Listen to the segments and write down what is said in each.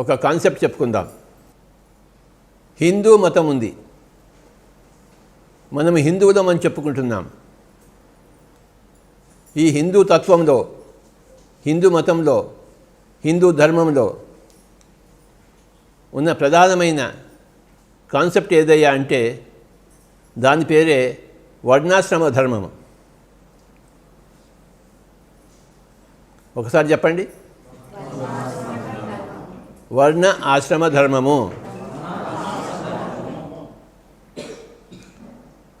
ఒక కాన్సెప్ట్ చెప్పుకుందాం. హిందూ మతం ఉంది. మనం హిందువులం అని చెప్పుకుంటున్నాం. ఈ హిందూ తత్వంలో హిందూ మతంలో హిందూ ధర్మంలో ఉన్న ప్రధానమైన కాన్సెప్ట్ ఏదయ్యా అంటే దాని పేరే వర్ణాశ్రమ ధర్మము. ఒకసారి చెప్పండి. వర్ణ ఆశ్రమ ధర్మము.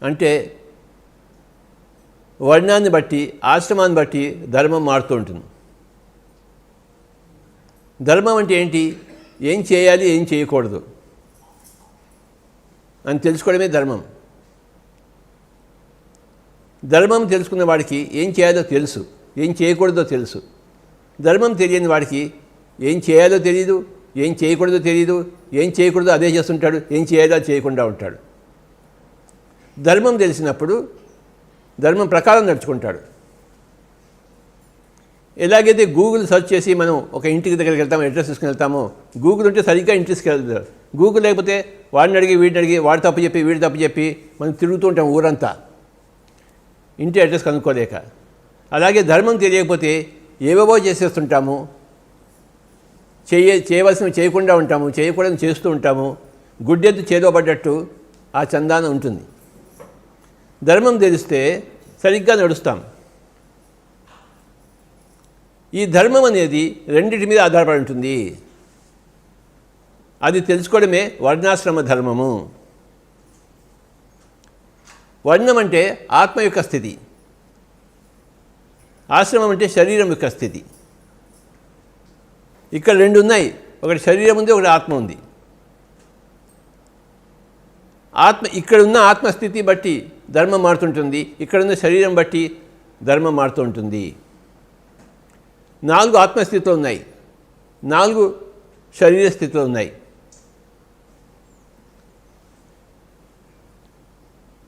అంటే వర్ణాన్ని బట్టి ఆశ్రమాన్ని బట్టి ధర్మం మారుతూ ఉంటుంది. ధర్మం అంటే ఏంటి? ఏం చేయాలి ఏం చేయకూడదు. అని తెలుసుకోవడమే ధర్మం. ధర్మం తెలుసుకున్న వాడికి ఏం చేయాలో తెలుసు. ఏం చేయకూడదో తెలుసు. ధర్మం తెలియని వాడికి ఏం చేయాలో తెలియదు ఏం చేయకూడదో తెలియదు ఏం చేయకూడదో అదే చేస్తుంటాడు ఏం చేయదో చేయకుండా ఉంటాడు. ధర్మం తెలిసినప్పుడు ధర్మం ప్రకారం నడుచుకుంటాడు. ఎలాగైతే గూగుల్ సెర్చ్ చేసి మనం ఒక ఇంటికి దగ్గరికి వెళ్తామో అడ్రస్ తీసుకుని వెళ్తామో గూగుల్ ఉంటే సరిగ్గా ఇంట్రెస్ట్కి వెళ్తారు గూగుల్ లేకపోతే వాడిని అడిగి వీడిని అడిగి వాడు తప్పు చెప్పి వీడి తప్పు చెప్పి మనం తిరుగుతూ ఉంటాం ఊరంతా. ఇంటి అడ్రస్ కనుక్కోలేక. అలాగే ధర్మం తెలియకపోతే ఏవేవో చేసేస్తుంటాము చేయ చేయవలసినవి చేయకుండా ఉంటాము చేయకూడదు చేస్తూ ఉంటాము గుడ్డెద్దు చేదో పడ్డట్టు ఆ చందాన ఉంటుంది. ధర్మం తెలిస్తే సరిగ్గా నడుస్తాం. ఈ ధర్మం అనేది రెండింటి మీద ఆధారపడి ఉంటుంది. అది తెలుసుకోవడమే వర్ణాశ్రమ ధర్మము. వర్ణం అంటే ఆత్మ యొక్క స్థితి. ఆశ్రమం అంటే శరీరం యొక్క స్థితి. ఇక్కడ రెండు ఉన్నాయి. ఒకటి శరీరం ఉంది ఒకటి ఆత్మ ఉంది. ఆత్మ ఇక్కడ ఉన్న ఆత్మస్థితి బట్టి ధర్మం మారుతుంటుంది. ఇక్కడ ఉన్న శరీరం బట్టి ధర్మం మారుతూ ఉంటుంది. నాలుగు ఆత్మస్థితులు ఉన్నాయి. నాలుగు శరీర స్థితులు ఉన్నాయి.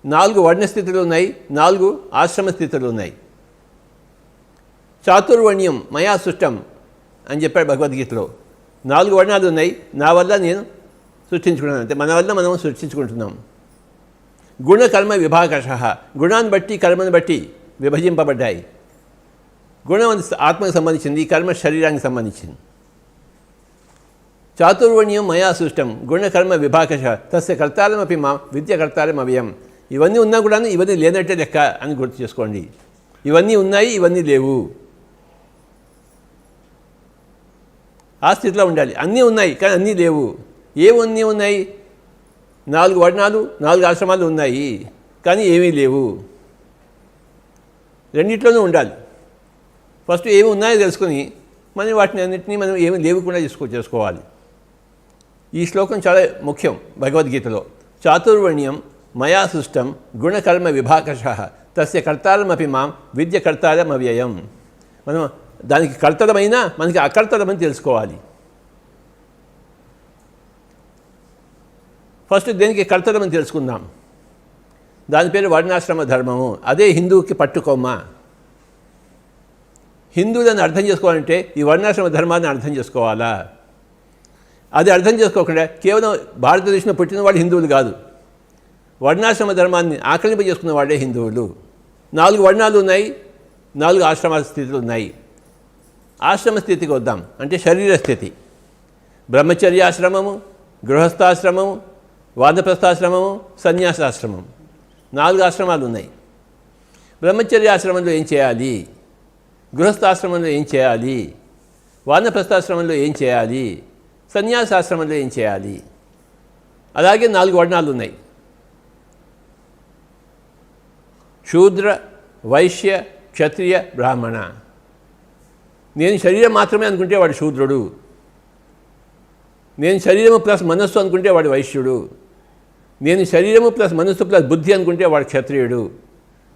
నాలుగు వర్ణస్థితులు ఉన్నాయి. నాలుగు ఆశ్రమ స్థితులు ఉన్నాయి. చాతుర్వర్ణ్యం మయా సృష్టం అని చెప్పాడు భగవద్గీతలో. నాలుగు వర్ణాలు ఉన్నాయి. నా వల్ల నేను సృష్టించుకున్నాను అంటే మన వల్ల మనం సృష్టించుకుంటున్నాం. గుణకర్మ విభాగశ. గుణాన్ని బట్టి కర్మను బట్టి విభజింపబడ్డాయి. గుణం ఆత్మకు సంబంధించింది కర్మ శరీరానికి సంబంధించింది. చాతుర్వణ్యం మయా సృష్టం. గుణకర్మ విభాకష తస్య కర్తారమపి మా విద్య కర్తారం అవయం ఇవన్నీ ఉన్నా కూడా ఇవన్నీ లేనట్టే లెక్క అని గుర్తు చేసుకోండి. ఇవన్నీ ఉన్నాయి ఇవన్నీ లేవు. ఆ స్థితిలో ఉండాలి. అన్నీ ఉన్నాయి కానీ అన్నీ లేవు. ఏవన్నీ ఉన్నాయి? నాలుగు వర్ణాలు నాలుగు ఆశ్రమాలు ఉన్నాయి కానీ ఏమీ లేవు. రెండిట్లోనూ ఉండాలి. ఫస్ట్ ఏమి ఉన్నాయో తెలుసుకొని మనం వాటిని అన్నింటినీ మనం ఏమి లేవకుండా చేసుకో చేసుకోవాలి. ఈ శ్లోకం చాలా ముఖ్యం భగవద్గీతలో. చాతుర్వర్ణ్యం మయా సృష్టం గుణకర్మ విభాకష తస్య కర్తారమపి మాం విద్య కర్తారం అవ్యయం మనం దానికి కర్తరమైనా మనకి అకర్తరమని తెలుసుకోవాలి. ఫస్ట్ దేనికి కర్తరమని తెలుసుకుందాం. దాని పేరు వర్ణాశ్రమ ధర్మము. అదే హిందువుకి పట్టుకోమ్మ. హిందువులను అర్థం చేసుకోవాలంటే ఈ వర్ణాశ్రమ ధర్మాన్ని అర్థం చేసుకోవాలా? అది అర్థం చేసుకోకుండా కేవలం భారతదేశంలో పుట్టిన వాళ్ళు హిందువులు కాదు. వర్ణాశ్రమ ధర్మాన్ని ఆకలింప చేసుకున్న వాళ్ళే హిందువులు. నాలుగు వర్ణాలు ఉన్నాయి నాలుగు ఆశ్రమ స్థితులు ఉన్నాయి. ఆశ్రమ స్థితికి వద్దాం. అంటే శరీర స్థితి. బ్రహ్మచర్యాశ్రమము గృహస్థాశ్రమము వాదప్రస్థాశ్రమము సన్యాసాశ్రమం నాలుగు ఆశ్రమాలు ఉన్నాయి. బ్రహ్మచర్యాశ్రమంలో ఏం చేయాలి? గృహస్థాశ్రమంలో ఏం చేయాలి? వానప్రస్థాశ్రమంలో ఏం చేయాలి? సన్యాసాశ్రమంలో ఏం చేయాలి? అలాగే నాలుగు వర్ణాలు ఉన్నాయి. శూద్ర వైశ్య క్షత్రియ బ్రాహ్మణ. నేను శరీరం మాత్రమే అనుకుంటే వాడు శూద్రుడు. నేను శరీరము ప్లస్ మనస్సు అనుకుంటే వాడు వైశ్యుడు. నేను శరీరము ప్లస్ మనస్సు ప్లస్ బుద్ధి అనుకుంటే వాడు క్షత్రియుడు.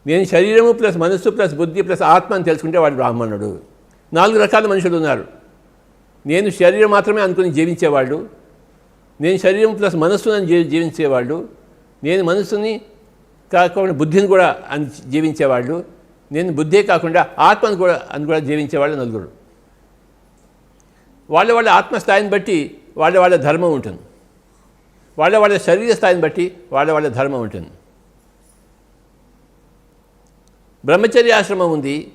నేను శరీరము ప్లస్ మనస్సు ప్లస్ బుద్ధి ప్లస్ ఆత్మ అని తెలుసుకుంటే వాడు బ్రాహ్మణుడు. నాలుగు రకాల మనుషులు ఉన్నారు. నేను శరీరం మాత్రమే అనుకుని జీవించేవాళ్ళు. నేను శరీరం ప్లస్ మనస్సుని జీవించేవాళ్ళు. నేను మనస్సుని కాకుండా బుద్ధిని కూడా అని జీవించేవాళ్ళు. నేను బుద్ధే కాకుండా ఆత్మను కూడా అని కూడా జీవించేవాళ్ళు నలుగురు. వాళ్ళ వాళ్ళ ఆత్మస్థాయిని బట్టి వాళ్ళ వాళ్ళ ధర్మం ఉంటుంది. వాళ్ళ వాళ్ళ శరీర స్థాయిని బట్టి వాళ్ళ వాళ్ళ ధర్మం ఉంటుంది. బ్రహ్మచర్యాశ్రమం ఉంది.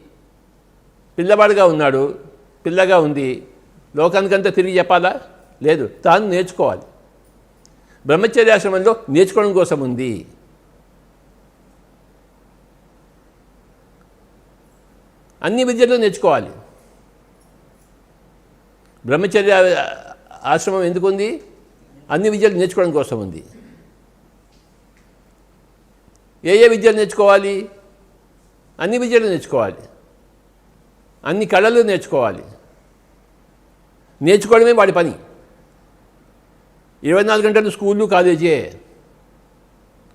పిల్లవాడుగా ఉన్నాడు. పిల్లగా ఉంది. లోకానికంతా తిరిగి చెప్పాలా? లేదు. తాను నేర్చుకోవాలి. బ్రహ్మచర్యాశ్రమంలో నేర్చుకోవడం కోసం ఉంది. అన్ని విద్యలు నేర్చుకోవాలి. బ్రహ్మచర్య ఆశ్రమం ఎందుకు ఉంది అన్ని విద్యలు నేర్చుకోవడం కోసం ఉంది. ఏ ఏ విద్యలు నేర్చుకోవాలి? అన్ని విద్యలు నేర్చుకోవాలి. అన్ని కళలు నేర్చుకోవాలి. నేర్చుకోవడమే వాడి పని. ఇరవై నాలుగు గంటలు స్కూళ్ళు కాలేజే.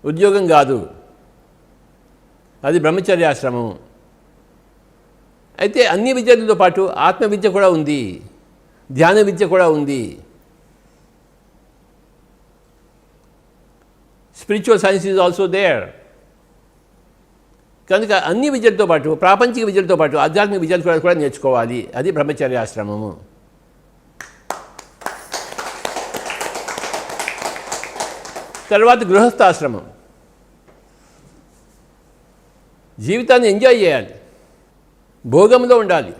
ఉద్యోగం కాదు. అది బ్రహ్మచర్యాశ్రమం అయితే అన్ని విద్యలతో పాటు ఆత్మ విద్య కూడా ఉంది ధ్యాన విద్య కూడా ఉంది. Spiritual science is also there కనుక అన్ని విద్యలతో పాటు ప్రాపంచిక విద్యలతో పాటు ఆధ్యాత్మిక విద్యలు కూడా కూడా నేర్చుకోవాలి. అది బ్రహ్మచర్యాశ్రమము తర్వాత గృహస్థాశ్రమం. జీవితాన్ని ఎంజాయ్ చేయాలి. భోగంలో ఉండాలి.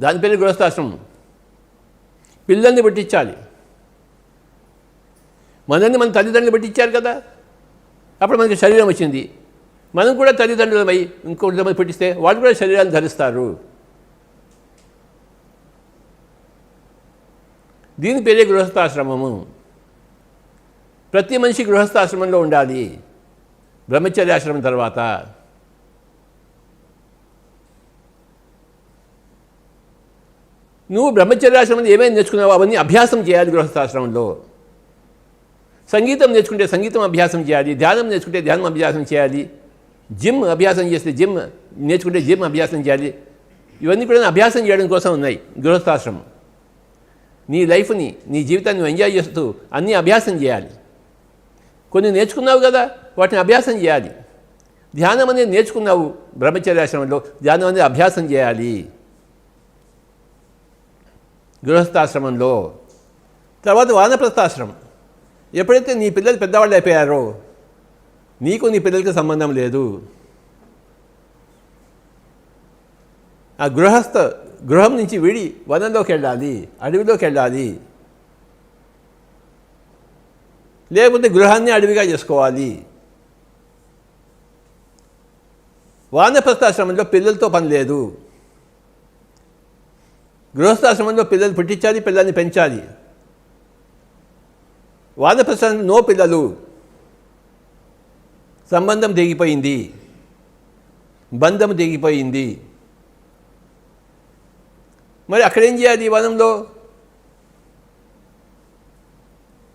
దాని పేరు గృహస్థాశ్రమం. పిల్లల్ని పుట్టించాలి. మనల్ని మన తల్లిదండ్రులు పుట్టించారు కదా. అప్పుడు మనకి శరీరం వచ్చింది. మనం కూడా తల్లిదండ్రులమై ఇంకొంతమంది పుట్టిస్తే వాళ్ళు కూడా శరీరాన్ని ధరిస్తారు. దీని పేరే గృహస్థాశ్రమము. ప్రతి మనిషి గృహస్థాశ్రమంలో ఉండాలి. బ్రహ్మచర్యాశ్రమం తర్వాత. నువ్వు బ్రహ్మచర్యాశ్రమంలో ఏమేమి నేర్చుకున్నావో అవన్నీ అభ్యాసం చేయాలి గృహస్థాశ్రమంలో. సంగీతం నేర్చుకుంటే సంగీతం అభ్యాసం చేయాలి ధ్యానం నేర్చుకుంటే ధ్యానం అభ్యాసం చేయాలి జిమ్ అభ్యాసం చేస్తే జిమ్ నేర్చుకుంటే జిమ్ అభ్యాసం చేయాలి. ఇవన్నీ కూడా అభ్యాసం చేయడం కోసం ఉన్నాయి గృహస్థాశ్రమం. నీ లైఫ్ని నీ జీవితాన్ని ఎంజాయ్ చేస్తూ అన్నీ అభ్యాసం చేయాలి. కొన్ని నేర్చుకున్నావు కదా వాటిని అభ్యాసం చేయాలి. ధ్యానం అనేది నేర్చుకున్నావు బ్రహ్మచర్యాశ్రమంలో ధ్యానం అనేది అభ్యాసం చేయాలి. గృహస్థాశ్రమంలో. తర్వాత వానప్రస్థాశ్రమం. ఎప్పుడైతే నీ పిల్లలు పెద్దవాళ్ళు అయిపోయారో నీకు నీ పిల్లలకి సంబంధం లేదు. ఆ గృహస్థ గృహం నుంచి విడి వనంలోకి వెళ్ళాలి అడవిలోకి వెళ్ళాలి. లేకపోతే గృహాన్ని అడవిగా చేసుకోవాలి. వానప్రస్థాశ్రమంలో పిల్లలతో పని లేదు. గృహస్థాశ్రమంలో పిల్లలు పుట్టించాలి పిల్లల్ని పెంచాలి. వానప్రస్థాశ్రమంలో నో పిల్లలు సంబంధం తెగిపోయింది బంధం తెగిపోయింది. మరి అక్కడేం చేయాలి ఈ వనంలో?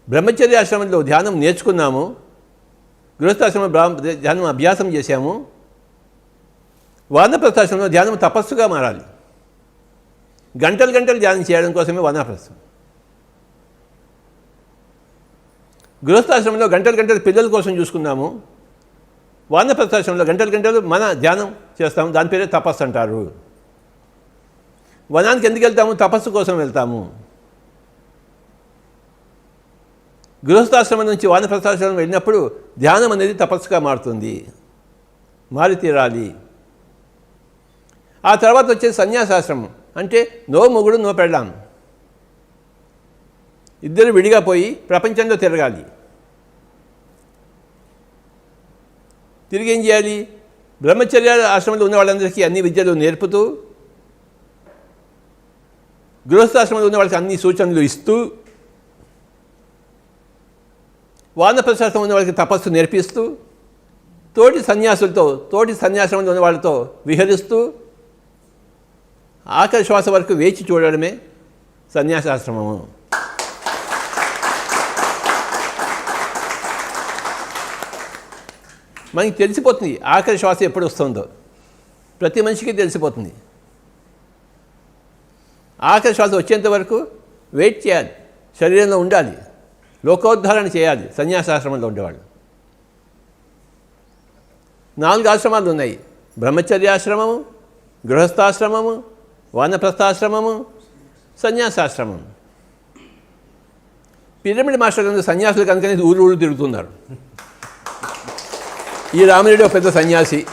బ్రహ్మచర్యాశ్రమంలో ధ్యానం నేర్చుకున్నాము. గృహస్థాశ్రమ ధ్యానం అభ్యాసం చేశాము. వానప్రస్థాశ్రమంలో ధ్యానం తపస్సుగా మారాలి. గంటలు గంటలు ధ్యానం చేయడం కోసమే వానప్రస్థం గృహస్థాశ్రమంలో గంటలు గంటలు పిల్లల కోసం చూసుకున్నాము. వానప్రస్థాశ్రమంలో గంటలు గంటలు మన ధ్యానం చేస్తాము. దాని పేరే తపస్సు అంటారు. వనానికి ఎందుకు వెళ్తాము? తపస్సు కోసం వెళ్తాము. గృహస్థాశ్రమం నుంచి వానప్రస్థాశ్రమం వెళ్ళినప్పుడు ధ్యానం అనేది తపస్సుగా మారుతుంది. మారి తీరాలి. ఆ తర్వాత వచ్చేది సన్యాసాశ్రమం. అంటే నో మొగుడు నో పెళ్ళాం. ఇద్దరు విడిగా పోయి ప్రపంచంలో తిరగాలి. తిరిగి ఏం చేయాలి? బ్రహ్మచర్య ఆశ్రమంలో ఉన్న వాళ్ళందరికీ అన్ని విద్యలు నేర్పుతూ గృహస్థాశ్రమంలో ఉన్న వాళ్ళకి అన్ని సూచనలు ఇస్తూ వానప్రశాస్త్రం ఉన్న వాళ్ళకి తపస్సు నేర్పిస్తూ తోటి సన్యాసులతో తోటి సన్యాసంలో ఉన్న వాళ్ళతో విహరిస్తూ ఆఖరి శ్వాస వరకు వేచి చూడడమే సన్యాసాశ్రమము. మనకి తెలిసిపోతుంది ఆఖరి శ్వాస ఎప్పుడు వస్తుందో. ప్రతి మనిషికి తెలిసిపోతుంది. ఆఖరి శ్వాస వచ్చేంత వరకు వెయిట్ చేయాలి. శరీరంలో ఉండాలి. లోకోద్ధారణ చేయాలి. సన్యాసాశ్రమంలో ఉండేవాళ్ళు. నాలుగు ఆశ్రమాలు ఉన్నాయి. బ్రహ్మచర్యాశ్రమము గృహస్థాశ్రమము వానప్రస్థాశ్రమము సన్యాసాశ్రమం పిరమిడ్ మాస్టర్ కనుక సన్యాసులు కనుక ఊరు ఊరు తిరుగుతున్నారు. ఈ రామరెడ్డి ఒక పెద్ద సన్యాసి.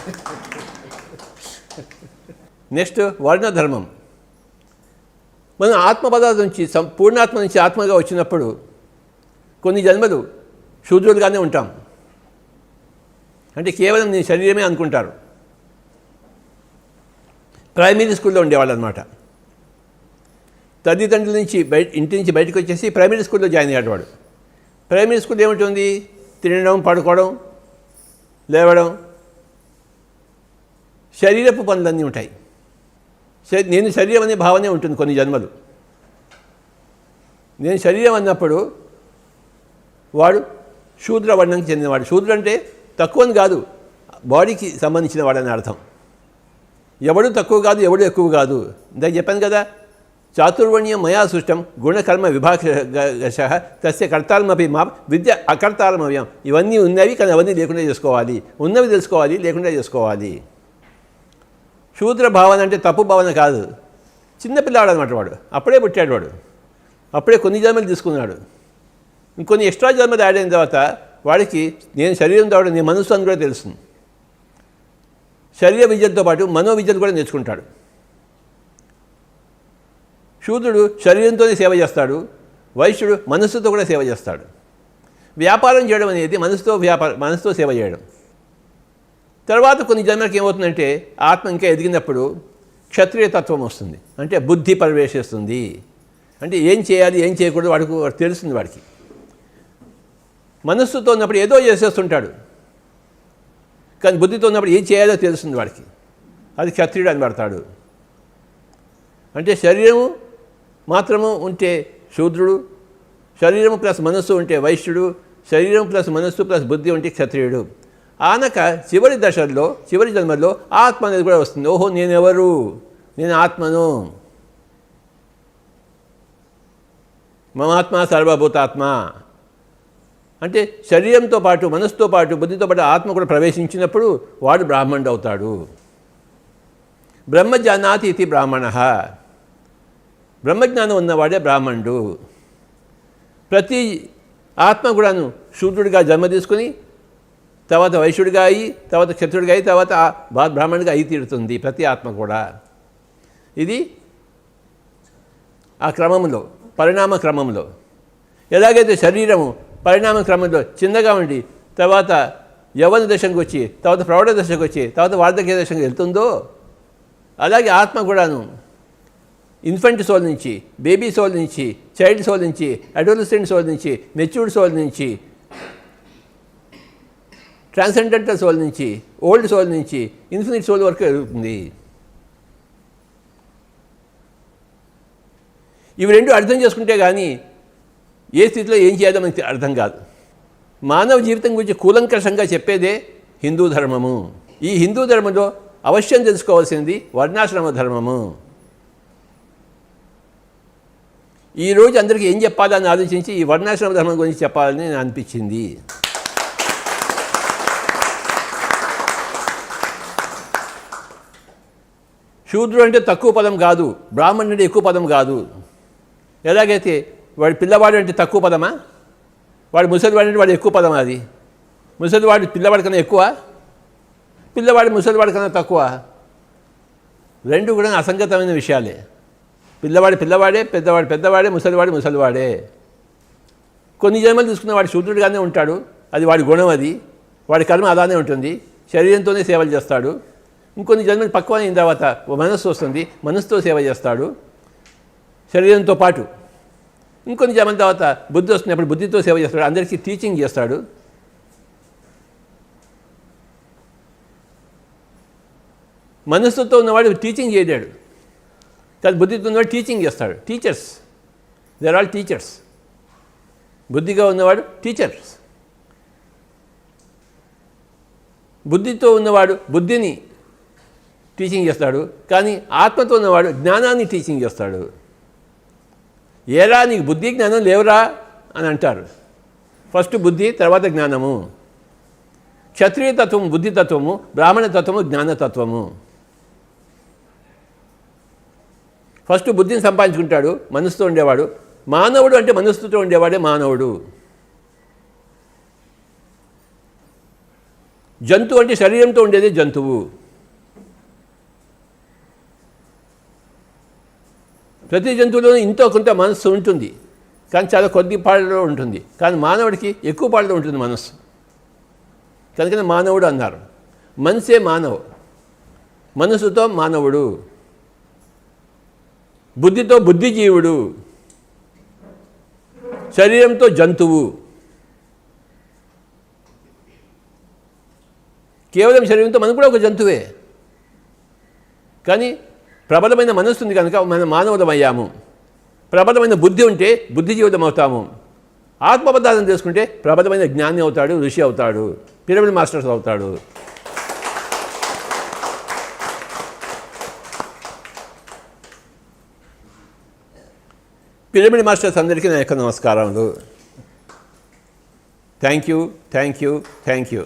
నెక్స్ట్ వర్ణధర్మం. మనం ఆత్మ పదార్థం నుంచి సం- పూర్ణాత్మ నుంచి ఆత్మగా వచ్చినప్పుడు కొన్ని జన్మలు శూద్రులుగానే ఉంటాం. అంటే కేవలం నీ శరీరమే అనుకుంటారు. ప్రైమరీ స్కూల్లో ఉండేవాళ్ళు అనమాట తల్లిదండ్రుల నుంచి బయట ఇంటి నుంచి బయటకు వచ్చేసి ప్రైమరీ స్కూల్లో జాయిన్ అయ్యేవాడు ప్రైమరీ స్కూల్ ఏముంటుంది తినడం పడుకోవడం లేవడం. శరీరపు పనులన్నీ ఉంటాయి. నేను శరీరం అనే భావనే ఉంటుంది కొన్ని జన్మలు. నేను శరీరం అన్నప్పుడు వాడు శూద్ర వర్ణంకి చెందినవాడు. శూద్రుడు అంటే తక్కువ అని కాదు బాడీకి సంబంధించిన వాడని అర్థం. ఎవడు తక్కువ కాదు ఎవడు ఎక్కువ కాదు. ఇందాక చెప్పాను కదా చాతుర్వణ్యం మయా సృష్టం గుణకర్మ విభాగశ తస్య కర్తాలమపి మా విద్య అకర్తాలమవ్యం. ఇవన్నీ ఉన్నవి కానీ అవన్నీ లేకుండా చేసుకోవాలి. ఉన్నవి తెలుసుకోవాలి లేకుండా చేసుకోవాలి. శూద్ర భావన అంటే తప్పు భావన కాదు. చిన్నపిల్లాడు అనమాట వాడు. అప్పుడే పుట్టాడు వాడు. అప్పుడే కొన్ని జన్మలు తీసుకున్నాడు. ఇంకొన్ని ఎక్స్ట్రా జన్మలు యాడ్ అయిన తర్వాత వాడికి నేను శరీరం ద్వారా నేను మనసు అని కూడా తెలుస్తుంది. శరీర విద్యతో పాటు మనో విద్యను కూడా నేర్చుకుంటాడు. శూద్రుడు శరీరంతోనే సేవ చేస్తాడు. వైశ్యుడు మనస్సుతో కూడా సేవ చేస్తాడు. వ్యాపారం చేయడం అనేది మనసుతో వ్యాపారం మనసుతో సేవ చేయడం. తర్వాత కొన్ని జన్మలకు ఏమవుతుందంటే ఆత్మ ఇంకా ఎదిగినప్పుడు క్షత్రియ తత్వం వస్తుంది. అంటే బుద్ధి ప్రవేశిస్తుంది. అంటే ఏం చేయాలి ఏం చేయకూడదు వాడికి తెలుస్తుంది వాడికి. మనస్సుతో ఉన్నప్పుడు ఏదో చేసేస్తుంటాడు. కానీ బుద్ధితో ఉన్నప్పుడు ఏం చేయాలో తెలుస్తుంది వాడికి. అది క్షత్రియుడు అని పడతాడు అంటే శరీరము మాత్రము ఉంటే శూద్రుడు శరీరం ప్లస్ మనస్సు ఉంటే వైశ్యుడు శరీరం ప్లస్ మనస్సు ప్లస్ బుద్ధి ఉంటే క్షత్రియుడు. ఆనక చివరి దశల్లో చివరి జన్మల్లో ఆత్మ అనేది కూడా వస్తుంది. ఓహో నేనెవరు? నేను ఆత్మను. మమాత్మ సర్వభూతాత్మ. అంటే శరీరంతో పాటు మనస్సుతో పాటు బుద్ధితో పాటు ఆత్మ కూడా ప్రవేశించినప్పుడు వాడు బ్రాహ్మణుడు అవుతాడు బ్రహ్మజానాతి ఇది బ్రాహ్మణ. బ్రహ్మజ్ఞానం ఉన్నవాడే బ్రాహ్మణుడు. ప్రతి ఆత్మ కూడాను శూద్రుడిగా జన్మ తీసుకుని తర్వాత వైశ్యుడిగా అయి తర్వాత క్షత్రుడిగా అయి తర్వాత బా- బ్రాహ్మణుడిగా అయి తీరుతుంది ప్రతి ఆత్మ కూడా. ఇది ఆ క్రమంలో పరిణామ క్రమంలో ఎలాగైతే శరీరము పరిణామ క్రమంలో చిన్నగా ఉండి తర్వాత యవన దశకు వచ్చి తర్వాత ప్రౌఢ దశకు వచ్చి తర్వాత వార్ధక్య దశకు వెళ్తుందో అలాగే ఆత్మ కూడాను ఇన్ఫెంట్ సోల్ నుంచి బేబీ సోల్ నుంచి చైల్డ్ సోల్ నుంచి అడోలసెంట్ సోల్ నుంచి మెచ్యూర్డ్ సోల్ నుంచి ట్రాన్సెండెంటల్ సోల్ నుంచి ఓల్డ్ సోల్ నుంచి ఇన్ఫినిట్ సోల్ వరకు ఎదుగుతుంది ఇవి రెండు అర్థం చేసుకుంటే కానీ ఏ స్థితిలో ఏం చేయాలో మనకి అర్థం కాదు. మానవ జీవితం గురించి కూలంకషంగా చెప్పేదే హిందూ ధర్మము. ఈ హిందూ ధర్మంలో అవశ్యం తెలుసుకోవాల్సింది వర్ణాశ్రమ ధర్మము. ఈరోజు అందరికీ ఏం చెప్పాలని ఆలోచించి ఈ వర్ణాశ్రమ ధర్మం గురించి చెప్పాలని నాకు అనిపించింది. శూద్రుడు అంటే తక్కువ పదం కాదు బ్రాహ్మణుడు ఎక్కువ పదం కాదు. ఎలాగైతే వాడి పిల్లవాడు అంటే తక్కువ పదమా? వాడు ముసలివాడు అంటే వాడు ఎక్కువ పదమా అది? ముసలివాడు పిల్లవాడి కన్నా ఎక్కువ? పిల్లవాడి ముసలివాడి కన్నా తక్కువ? రెండు కూడా అసంగతమైన విషయాలే. పిల్లవాడి పిల్లవాడే పెద్దవాడు పెద్దవాడే ముసలివాడు ముసలివాడే. కొన్ని జన్మలు తీసుకున్న వాడు శూద్రుడిగానే ఉంటాడు. అది వాడి గుణం అది. వాడి కర్మ అలానే ఉంటుంది. శరీరంతోనే సేవలు చేస్తాడు. ఇంకొన్ని జన్మలు పక్వ అయిన తర్వాత ఓ మనస్సు వస్తుంది. మనసుతో సేవ చేస్తాడు. శరీరంతో పాటు ఇంకొన్ని జనం తర్వాత బుద్ధి వస్తున్నప్పుడు బుద్ధితో సేవ చేస్తాడు అందరికీ టీచింగ్ చేస్తాడు. మనస్సుతో ఉన్నవాడు టీచింగ్ చేయలేడు. కానీ బుద్ధితో ఉన్నవాడు టీచింగ్ చేస్తాడు. టీచర్స్ దేర్ ఆల్ టీచర్స్ బుద్ధిగా ఉన్నవాడు టీచర్స్ బుద్ధితో ఉన్నవాడు బుద్ధిని టీచింగ్ చేస్తాడు. కానీ ఆత్మతో ఉన్నవాడు జ్ఞానాన్ని టీచింగ్ చేస్తాడు. ఏరా నీకు బుద్ధి జ్ఞానం లేవురా అని అంటారు. ఫస్ట్ బుద్ధి తర్వాత జ్ఞానము. క్షత్రియతత్వము బుద్ధితత్వము బ్రాహ్మణతత్వము బ్రాహ్మణ తత్వము జ్ఞానతత్వము. ఫస్ట్ బుద్ధిని సంపాదించుకుంటాడు మనసుతో ఉండేవాడు. మానవుడు అంటే మనస్సుతో ఉండేవాడే మానవుడు. జంతువు అంటే శరీరంతో ఉండేది జంతువు. ప్రతి జంతువులోనూ ఇంతో కొంత మనస్సు ఉంటుంది. కానీ చాలా కొద్ది పాళ్ళలో ఉంటుంది. కానీ మానవుడికి ఎక్కువ పాళ్ళలో ఉంటుంది మనస్సు. కనుకనే మానవుడు అన్నారు. మనసే మానవు. మనసుతో మానవుడు. బుద్ధితో బుద్ధిజీవుడు. శరీరంతో జంతువు. కేవలం శరీరంతో మనం కూడా ఒక జంతువే. కానీ ప్రబలమైన మనస్సు ఉంది కనుక మనం మానవులమయ్యాము. ప్రబలమైన బుద్ధి ఉంటే బుద్ధిజీవితం అవుతాము. ఆత్మబద్ధాలను చేసుకుంటే ప్రబలమైన జ్ఞాని అవుతాడు ఋషి అవుతాడు పిరమిడ్ మాస్టర్స్ అవుతాడు. పిరమిడ్ మాస్టర్స్ అందరికీ నా యొక్క నమస్కారములు. Thank you thank you thank you